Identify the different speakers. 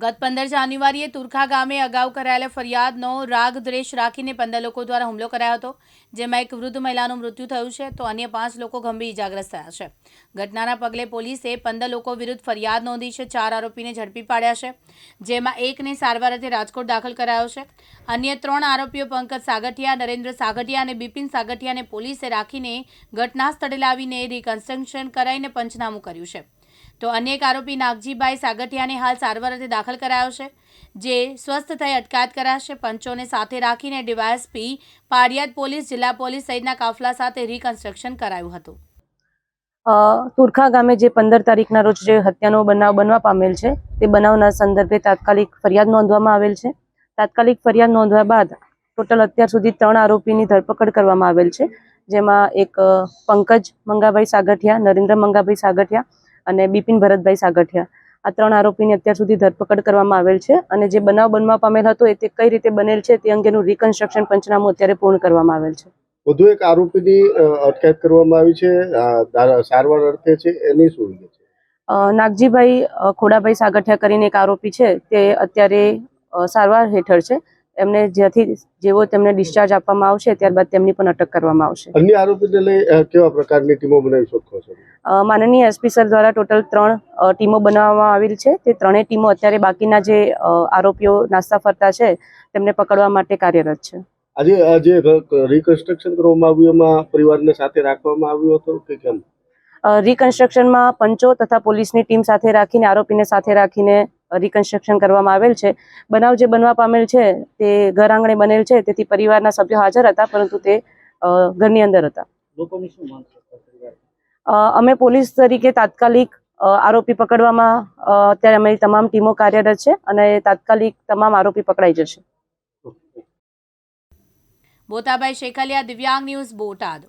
Speaker 1: ગત પંદર જાન્યુઆરીએ તુરખા ગામે અગાઉ કરાયેલા ફરિયાદનો રાગ દ્વેષ રાખીને પંદર લોકો દ્વારા હુમલો કરાયો હતો, જેમાં એક વૃદ્ધ મહિલાનું મૃત્યુ થયું છે, તો અન્ય પાંચ લોકો ગંભીર ઇજાગ્રસ્ત થયા છે. ઘટનાના પગલે પોલીસે પંદર લોકો વિરુદ્ધ ફરિયાદ નોંધી છે, ચાર આરોપીને ઝડપી પાડ્યા છે, જેમાં એકને સારવાર અર્થે રાજકોટ દાખલ કરાયો છે. અન્ય ત્રણ આરોપીઓ પંકજ સાગઠિયા, નરેન્દ્ર સાગઠિયા અને બિપિન સાગઠિયાને પોલીસે રાખીને ઘટના સ્થળે લાવીને રિકન્સ્ટ્રક્શન કરાઈને પંચનામું કર્યું છે. તો અન્ય એક આરોપી નાગજીભાઈ સાગઠિયાને હાલ સારવાર અર્થે દાખલ કરાયો છે, જે સ્વસ્થ થઈ અટકાયત કરાશે. પંચોને સાથે રાખીને ડીવાયએસપી પાડિયાદ પોલીસ, જિલ્લા પોલીસ સહિતના કાફલા સાથે રિકન્સ્ટ્રક્શન કરાયું હતું.
Speaker 2: તુરખા ગામે જે પંદર તારીખના રોજ જે હત્યાનો બનાવ બનવા પામેલ છે, તે બનાવના સંદર્ભે તાત્કાલિક ફરિયાદ નોંધવામાં આવેલ છે. તાત્કાલિક ફરિયાદ નોંધવા બાદ ટોટલ અત્યાર સુધી ત્રણ આરોપીની ધરપકડ કરવામાં આવેલ છે, જેમાં એક પંકજ મંગાભાઈ સાગઠિયા, નરેન્દ્ર મંગાભાઈ સાગઠિયા અને બિપિન ભરતભાઈ સાગઠિયા. આ ત્રણ આરોપીની અત્યાર સુધી ધરપકડ કરવામાં આવેલ છે અને જે બનાવ બનવા પામેલ હતો એ તે કઈ રીતે બનેલ છે તે અંગેનું રિકન્સ્ટ્રક્શન પંચનામું અત્યારે પૂર્ણ કરવામાં આવેલ છે.
Speaker 3: વધુ એક આરોપીની અટકાયત કરવામાં આવી છે. સારવાર અર્થે છે એની શું વિગત છે?
Speaker 2: અ, નાગજીભાઈ ખોડાભાઈ સાગઠિયા કરીને એક આરોપી છે. તે અત્યારે સારવાર હેઠળ છે. એમને જ્યાંથી જેવો તેમને ડિસ્ચાર્જ આપવામાં આવશે ત્યારબાદ તેમની પણ અટક કરવામાં આવશે.
Speaker 3: અન્ય આરોપીને લઈ કેવા પ્રકારની ટીમો બનાવી શકો છો?
Speaker 2: માનનીય એસપી સર દ્વારા ટોટલ ત્રણ ટીમો બનાવવામાં આવેલ છે. તે ત્રણેય ટીમો અત્યારે બાકીના જે આરોપીઓ નાસ્તા ફરતા છે તેમને પકડવા માટે કાર્યરત છે.
Speaker 3: આજે જે રિકન્સ્ટ્રક્શન કરવામાં આવ્યું એમાં પરિવારને સાથે રાખવામાં આવ્યો હતો કે કેમ?
Speaker 2: રિકન્સ્ટ્રક્શનમાં પંચો તથા પોલીસની ટીમ સાથે રાખીને આરોપીને સાથે રાખીને રિકન્સ્ટ્રક્શન કરવામાં આવેલ છે. બનાવ જે બનવા પામેલ છે તે ઘર આંગણે બનેલ છે તેથી પરિવારના સભ્યો હાજર હતા પરંતુ તે ઘરની અંદર હતા.
Speaker 4: લોકોની શું માંગ છે પરિવાર
Speaker 2: અ, અમે પોલીસ તરીકે તાત્કાલિક આરોપી પકડવામાં અત્યારે અમારી તમામ ટીમો કાર્યરત છે અને તાત્કાલિક તમામ આરોપી પકડાઈ જશે.
Speaker 1: બોતાભાઈ શેખલિયા દિવ્યાંગ ન્યૂઝ બોટાદ.